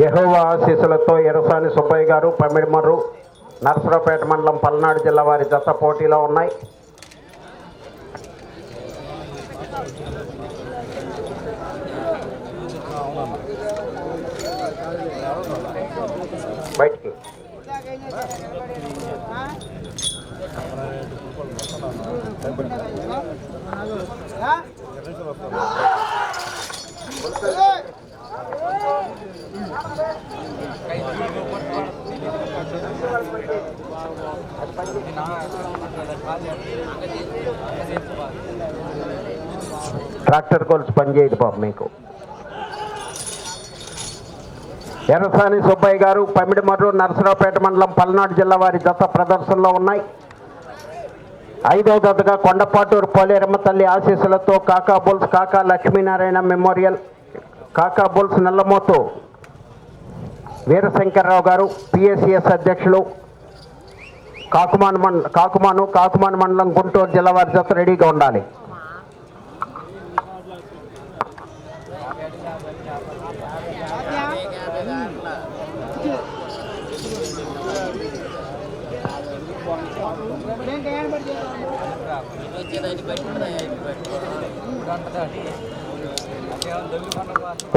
యెహోవా ఆశీస్సులతో ఎరసాని సుబ్బయ్య గారు పమిడిమర్రు నర్సరావుపేట మండలం పల్నాడు జిల్లా వారి జత పోటీలో ఉన్నాయి. ట్రాక్టర్ గోల్స్ పనిచేయదు బాబు మీకు ఎర్రసాని సుబ్బయ్య గారు పమిడిమర్రు నరసరావుపేట మండలం పల్నాడు జిల్లా వారి జత ప్రదర్శనలో ఉన్నాయి. ఐదవ జతగా కొండపాటూరు పోలేరమ్మ తల్లి ఆశీస్సులతో Kaka bulls Kaka Lakshminarayana memorial Kaka bulls Nallamothu Veerasankarrao garu PSCS అధ్యక్షులు కాకుమాను మండ కాకుమాను కాకుమాను మండలం గుంటూరు జిల్లా వారి జత రెడీగా ఉండాలి.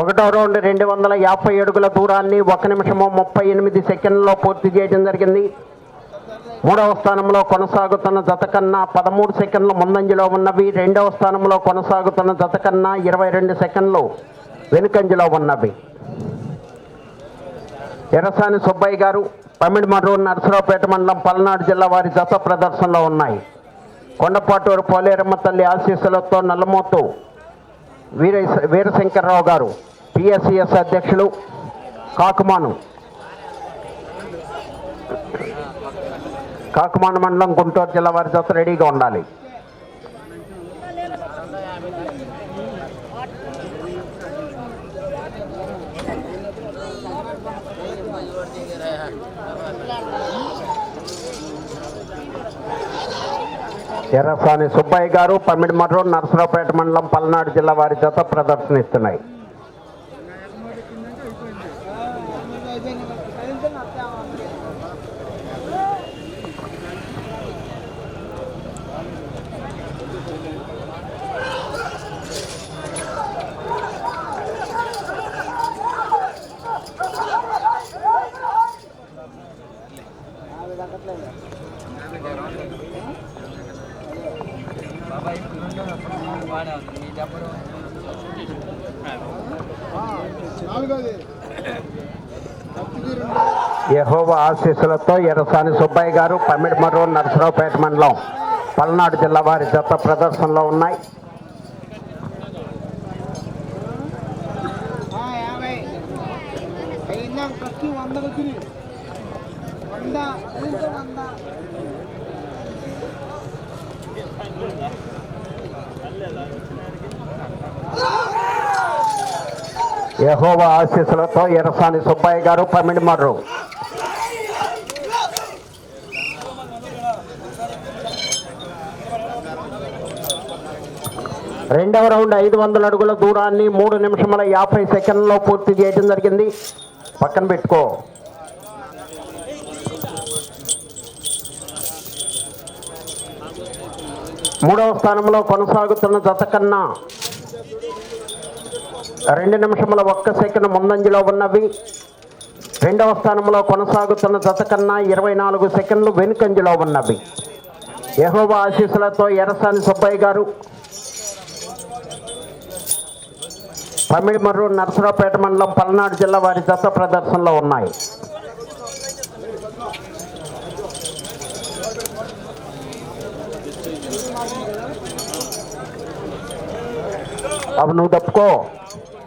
ఒకటో రౌండ్ రెండు వందల యాభై అడుగుల దూరాన్ని ఒక నిమిషము ముప్పై ఎనిమిది సెకండ్లో పూర్తి చేయడం జరిగింది. మూడవ స్థానంలో కొనసాగుతున్న జత కన్నా పదమూడు సెకండ్లు ముందంజలో ఉన్నవి. రెండవ స్థానంలో కొనసాగుతున్న జత కన్నా ఇరవై రెండు సెకండ్లు వెనుకంజలో ఉన్నవి. ఎరసాని సుబ్బయ్య గారు పమిడిమర్రు నరసరావుపేట మండలం పల్నాడు జిల్లా వారి జత ప్రదర్శనలో ఉన్నాయి. కొండపాటూరు పోలేరమ్మ తల్లి ఆశీస్సులతో నల్లమోతు వీర వీరశంకర్రావు గారు పిఎస్సిఎస్ అధ్యక్షులు కాకుమాను. కాకుమాను మండలం గుంటూరు జిల్లా వారి జత రెడీగా ఉండాలి. ఎర్రసాని సుబ్బయ్య గారు పమిడిమర్రు నరసరావుపేట మండలం పల్నాడు జిల్లా వారి జత ప్రదర్శనిస్తున్నాయి. యహోవ ఆశీస్సులతో ఎర్రసాని సుబ్బయ్య గారు పమిడిమర్రు నరసరావుపేట మండలం పల్నాడు జిల్లా వారి జత ప్రదర్శనలో ఉన్నాయి. యహోవ ఆశీస్సులతో ఎర్రసాని సుబ్బయ్య గారు పమిడిమర్రు రెండవ రౌండ్ ఐదు వందల అడుగుల దూరాన్ని మూడు నిమిషముల యాభై సెకండ్లో పూర్తి చేయడం జరిగింది. పక్కన పెట్టుకో. మూడవ స్థానంలో కొనసాగుతున్న జత కన్నా రెండు నిమిషముల ఒక్క సెకండ్ ముందంజలో ఉన్నవి. రెండవ స్థానంలో కొనసాగుతున్న జత కన్నా ఇరవై నాలుగు సెకండ్లు వెనుకంజలో ఉన్నవి. యహోవ ఆశీస్సులతో ఎర్రసాని సుబ్బయ్య గారు పమిడిమర్రు నరసరావుపేట మండలం పల్నాడు జిల్లా వారి దత్త ప్రదర్శనలో ఉన్నాయి. అవి నువ్వు తప్పుకో.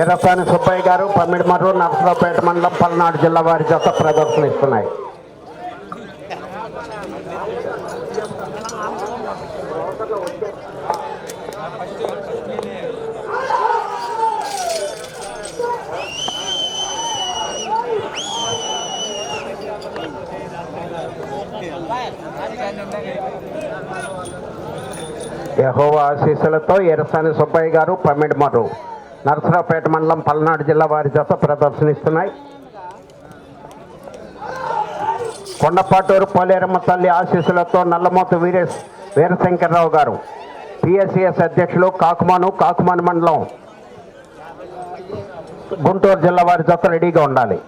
ఎర్రసాని సుబ్బయ్య గారు పమ్మిడిమరు నర్సరావుపేట మండలం పల్నాడు జిల్లా వారి జత ప్రదర్శన ఇస్తున్నాయి. యహోవ ఆశీస్సులతో ఎరసాని సుబ్బయ్య గారు పమ్మిడిమరు నరసరావుపేట మండలం పల్నాడు జిల్లా వారి జత ప్రదర్శనిస్తున్నాయి. కొండపాటూరు పోలేరమ్మ తల్లి ఆశీస్సులతో నల్లమూత వీరేశ్ వీరశంకర్రావు గారు. పిఎస్సిఎస్ అధ్యక్షులు కాకుమాను కాకుమాను మండలం గుంటూరు జిల్లా వారి జత రెడీగా ఉండాలి.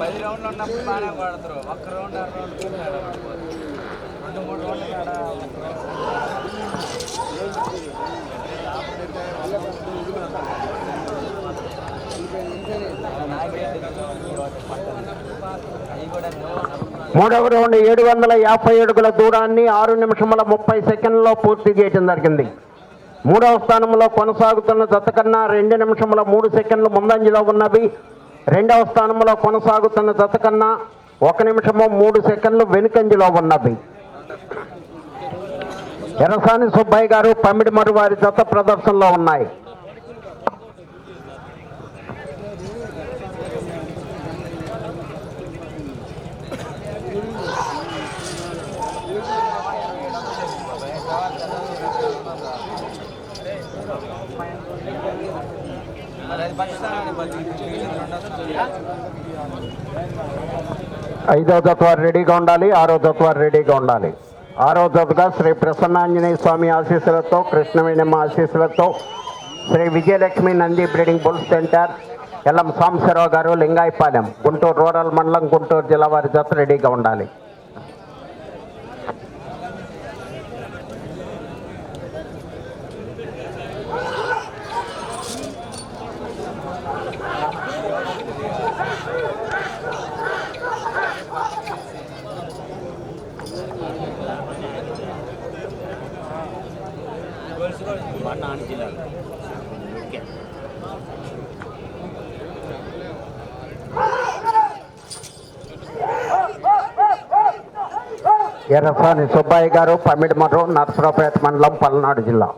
పది రౌండ్లు ఉన్నప్పుడు బాగానే కొడతారు. ఒక్క రౌండ్ ఆరు రౌండ్ తిన్నాడు రెండు మూడు రౌండ్లు కాడ మూడవ రౌండ్ ఏడు వందల యాభై అడుగుల దూరాన్ని ఆరు నిమిషముల ముప్పై సెకండ్లో పూర్తి చేయడం జరిగింది. మూడవ స్థానంలో కొనసాగుతున్న జత కన్నా రెండు నిమిషముల మూడు సెకండ్లు ముందంజలో ఉన్నవి. రెండవ స్థానంలో కొనసాగుతున్న జత కన్నా ఒక నిమిషము మూడు సెకండ్లు వెనుకంజలో ఉన్నది. ఎరసాని సుబ్బయ్య గారు పమ్మిడిమరు వారి జత ప్రదర్శనలో ఉన్నాయి. ఐదో జత రెడీగా ఉండాలి ఆరో జత రెడీగా ఉండాలి. ఆరో తత్వగా శ్రీ ప్రసన్నాంజనేయ స్వామి ఆశీస్సులతో కృష్ణవేణమ్మ ఆశీస్సులతో Sri Vijayalakshmi Nandi breeding bull centre Ellam Sambasivarao garu Lingayapalem Guntur rural మండలం గుంటూరు జిల్లా వారి జత రెడీగా ఉండాలి. ఎర్రసాని సుబ్బయ్య గారు పమిడిమర్రు నర్సరావుపేట మండలం పల్నాడు జిల్లా.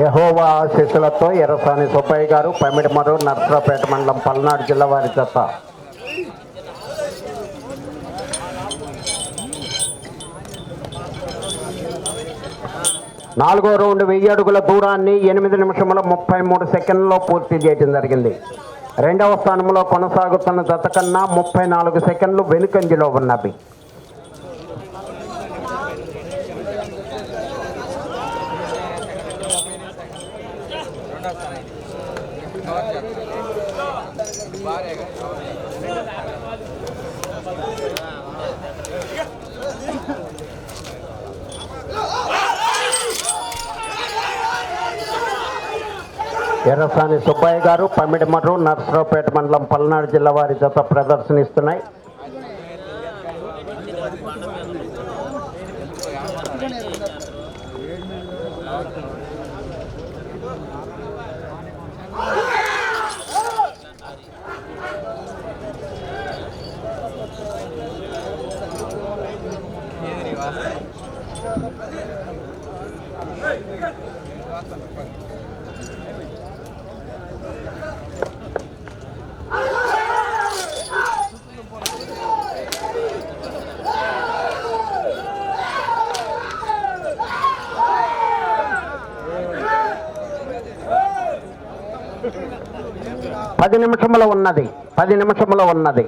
యహోవా ఆశీస్సులతో ఎర్రసాని సుబ్బయ్య గారు పమిడిమరు నర్సరావుపేట మండలం పల్నాడు జిల్లా వారి జత. నాలుగో రౌండ్ వెయ్యి అడుగుల దూరాన్ని ఎనిమిది నిమిషముల ముప్పై మూడు సెకండ్లో పూర్తి చేయడం జరిగింది. రెండవ స్థానంలో కొనసాగుతున్న జత కన్నా ముప్పై నాలుగు సెకండ్లు వెనుకంజలో ఉన్నవి. ఎర్రసాని సుబ్బయ్య గారు పమిడిమర్రు నర్సరావుపేట మండలం పల్నాడు జిల్లా వారి జత ప్రదర్శనిస్తున్నాయి. పది నిమిషముల ఉన్నది పది నిమిషముల ఉన్నది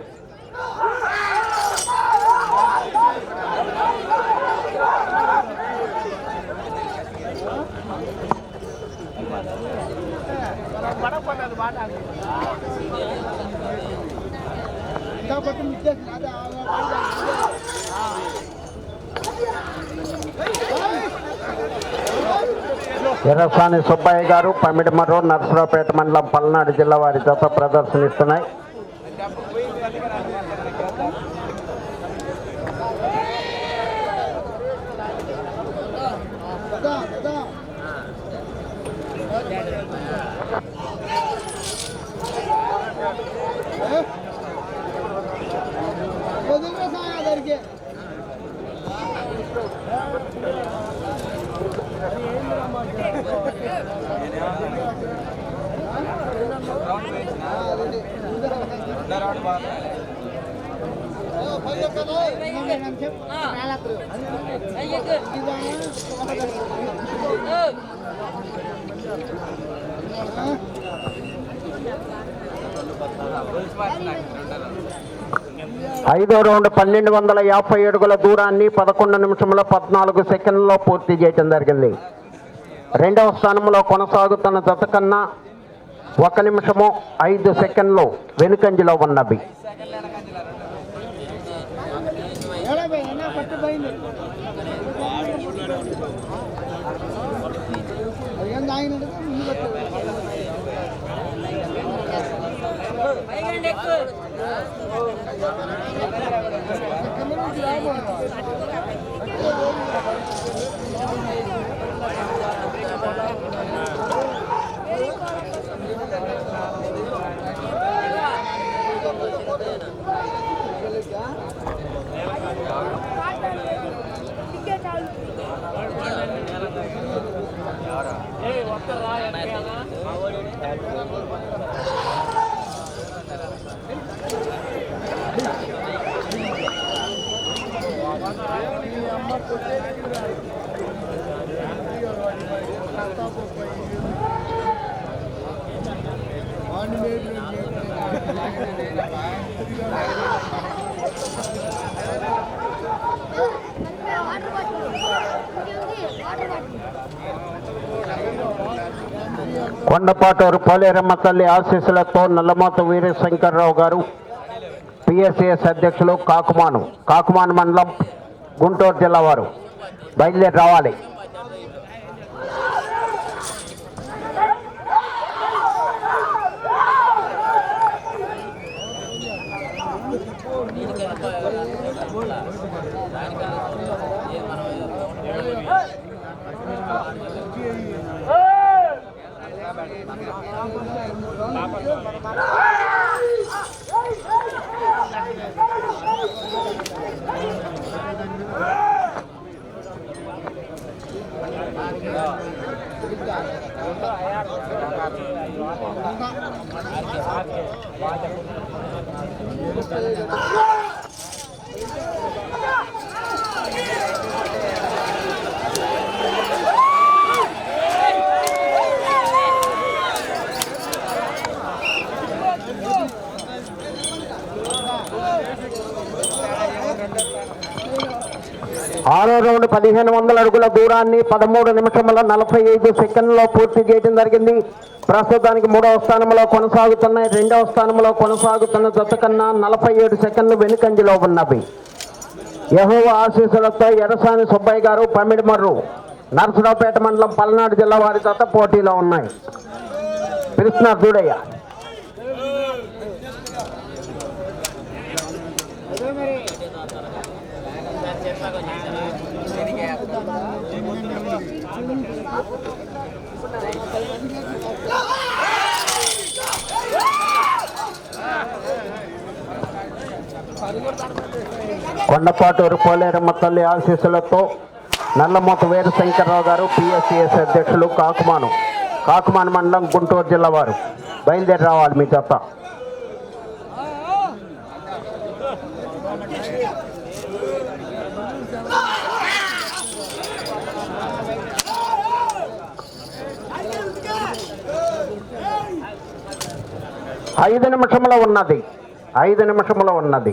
పట్టు ఇచ్చేసి సుబ్బయ్య గారు పమిడిమర్రు నర్సరావుపేట మండలం పల్నాడు జిల్లా వారి జత ప్రదర్శనిస్తున్నాయి. రౌండ్ పన్నెండు వందల యాభై అడుగుల దూరాన్ని పదకొండు నిమిషంలో పద్నాలుగు సెకండ్లలో పూర్తి చేయటం జరిగింది. రెండవ స్థానంలో కొనసాగుతున్న జత కన్నా ఒక నిమిషము ఐదు సెకండ్లు వెనుకంజలో ఉన్నవి. Hey, what's the lie? Kondapaturu Poleramma తల్లి ఆశీస్సులతో నల్లమోత వీరశంకర్రావు గారు పిఎస్సిఎస్ అధ్యక్షులు కాకుమాను కాకుమాను మండలం గుంటూరు జిల్లా వారు. బయలుదేరి రావాలి ఆరో రౌండ్ పదిహేను వందల అడుగుల దూరాన్ని పదమూడు నిమిషముల నలభై ఐదు సెకండ్లో పూర్తి చేయడం జరిగింది. ప్రస్తుతానికి మూడవ స్థానంలో కొనసాగుతున్నాయి రెండవ స్థానంలో కొనసాగుతున్న జత కన్నా నలభై ఏడు సెకండ్లు వెనుకంజలో ఉన్నవి. యహో ఆశీస్సులతో ఎరసాని సుబ్బయ్య గారు పమిడిమర్రు నరసరావుపేట మండలం పల్నాడు జిల్లా వారి జత పోటీలో ఉన్నాయి. కృష్ణ చూడయ్య కొండపాటూరు పోలేరమ్మ తల్లి ఆశీస్సులతో నల్లమూత వీరశంకరరావు గారు పిఎస్సిఎస్ అధ్యక్షులు కాకుమాను. కాకుమాను మండలం గుంటూరు జిల్లా వారు. బయలుదేరి రావాలి మీ చెత్త ఐదు నిమిషంలో ఉన్నది. ఐదు నిమిషంలో ఉన్నది.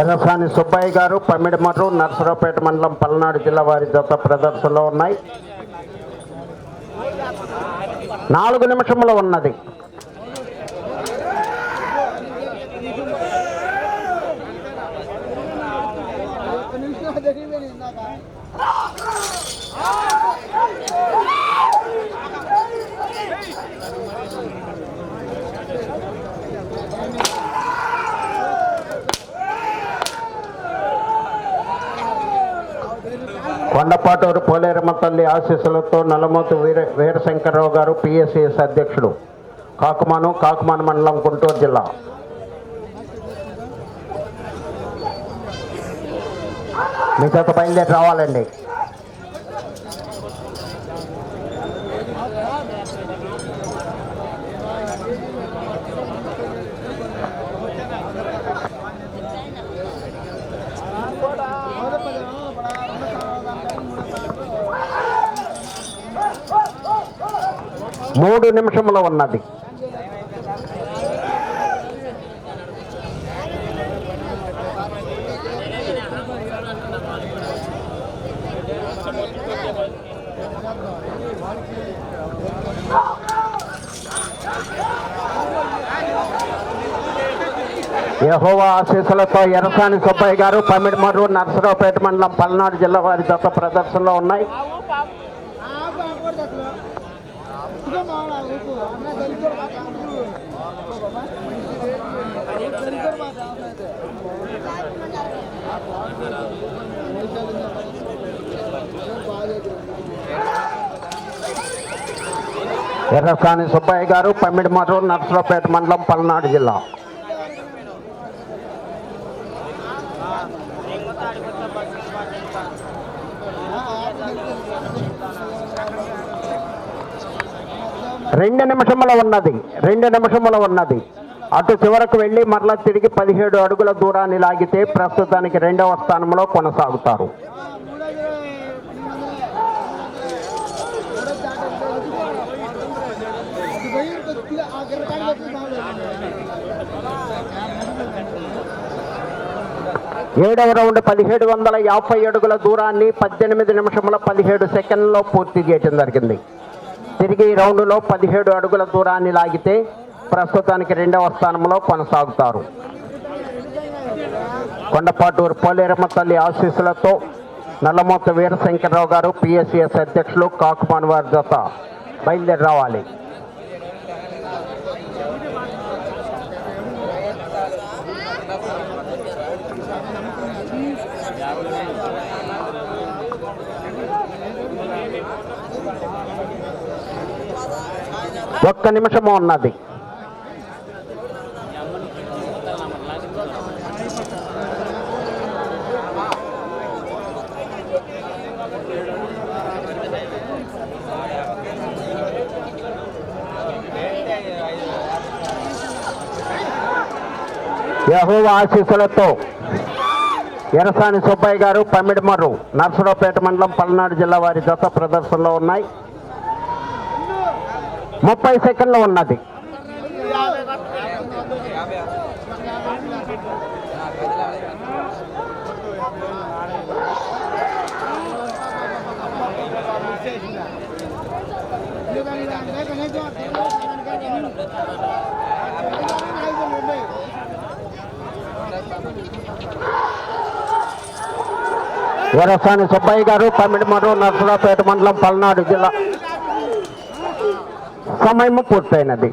ఎర్రసాని సుబ్బయ్య గారు పమ్మిడిమర్రు నర్సరావుపేట మండలం పల్నాడు జిల్లా వారి జత ప్రదర్శనలో ఉన్నాయి. నాలుగు నిమిషంలో ఉన్నది. కొండపాటూరు పోలేరమ్మ తల్లి ఆశీస్సులతో నల్లమోతు వీర వీరశంకర్రావు గారు పిఎస్సిఎస్ అధ్యక్షుడు. కాకుమాను కాకుమాను మండలం గుంటూరు జిల్లా. మీ చేత బయలుదేరి రావాలండి. మూడు నిమిషములు ఉన్నది. యహోవా ఆశీస్సులతో ఎరసాని సుబ్బయ్య గారు పమిడిమర్రు నర్సరావుపేట మండలం పల్నాడు జిల్లా వారి జత ప్రదర్శనలో ఉన్నాయి. ఎర్రసాని సుబ్బయ్య గారు పమ్మిడిమర్రు నర్సరావుపేట మండలం పల్నాడు జిల్లా. రెండు నిమిషముల ఉన్నది రెండు నిమిషముల ఉన్నది. అటు చివరకు వెళ్ళి మరలా తిరిగి పదిహేడు అడుగుల దూరాన్ని లాగితే ప్రస్తుతానికి రెండవ స్థానంలో కొనసాగుతారు. ఏడవ రౌండ్ పదిహేడు వందల యాభై అడుగుల దూరాన్ని పద్దెనిమిది నిమిషముల పదిహేడు సెకండ్లో పూర్తి చేయటం జరిగింది. తిరిగి ఈ రౌండ్లో పదిహేడు అడుగుల దూరాన్ని లాగితే ప్రస్తుతానికి రెండవ స్థానంలో కొనసాగుతారు. కొండపాటూరు పోలేరమ్మ తల్లి ఆశీస్సులతో నల్లమూత వీరశంకరరావు గారు పిఎస్సిఎస్ అధ్యక్షులు కాకుమాన్ వారి జత బయలుదేరి రావాలి. ఒక్క నిమిషము ఉన్నది. యహో ఆశీస్సులతో ఎరసాని సుబ్బయ్య గారు పమ్మిడిమర్రు నర్సరావుపేట మండలం పల్నాడు జిల్లా వారి జత ప్రదర్శనలో ఉన్నాయి. ముప్పై సెకండ్లు ఉన్నది. వీరస్వామి సుబ్బయ్య గారు పమ్మిడిమర్రు నర్సరావుపేట మండలం పల్నాడు జిల్లా. సమయం పూర్తయినది.